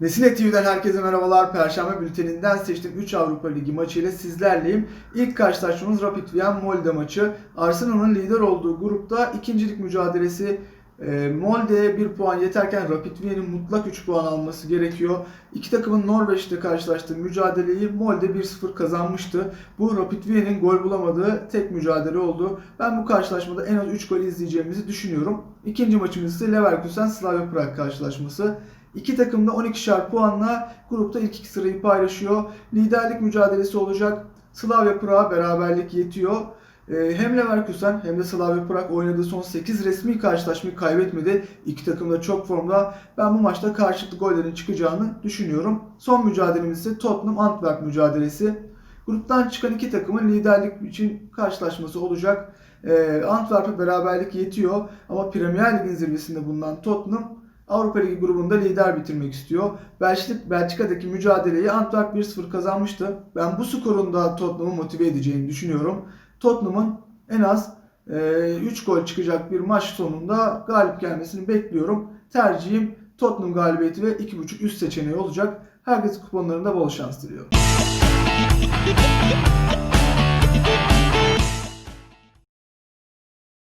Nesine TV'den herkese merhabalar. Perşembe bülteninden seçtiğim 3 Avrupa Ligi maçı ile sizlerleyim. İlk karşılaşmamız Rapid Wien Molde maçı. Arsenal'ın lider olduğu grupta ikincilik mücadelesi e, Molde'ye 1 puan yeterken Rapid Wien'in mutlak 3 puan alması gerekiyor. İki takımın Norveç'te karşılaştığı mücadeleyi Molde 1-0 kazanmıştı. Bu Rapid Wien'in gol bulamadığı tek mücadele oldu. Ben bu karşılaşmada en az 3 gol izleyeceğimizi düşünüyorum. İkinci maçımız ise Leverkusen Slavia Prag karşılaşması. İki takım da 12'şer puanla grupta ilk iki sırayı paylaşıyor. Liderlik mücadelesi olacak. Slavia Prag'a beraberlik yetiyor. Ee, Hem Leverkusen hem de Slavia Prag oynadığı son 8 resmi karşılaşmayı kaybetmedi. İki takım da çok formda. Ben bu maçta karşılıklı gollerin çıkacağını düşünüyorum. Son mücadelemiz ise Tottenham Antwerp mücadelesi. Gruptan çıkan iki takımın liderlik için karşılaşması olacak. Ee, Antwerp'e beraberlik yetiyor ama Premier Lig'in zirvesinde bulunan Tottenham Avrupa Ligi grubunda lider bitirmek istiyor. Belçik, Belçika'daki mücadeleyi Antwerp 1-0 kazanmıştı. Ben bu skorun da Tottenham'ı motive edeceğini düşünüyorum. Tottenham'ın en az e, 3 gol çıkacak bir maç sonunda galip gelmesini bekliyorum. Tercihim Tottenham galibiyeti ve 2.5 üst seçeneği olacak. Herkese kuponlarında bol şans diliyorum.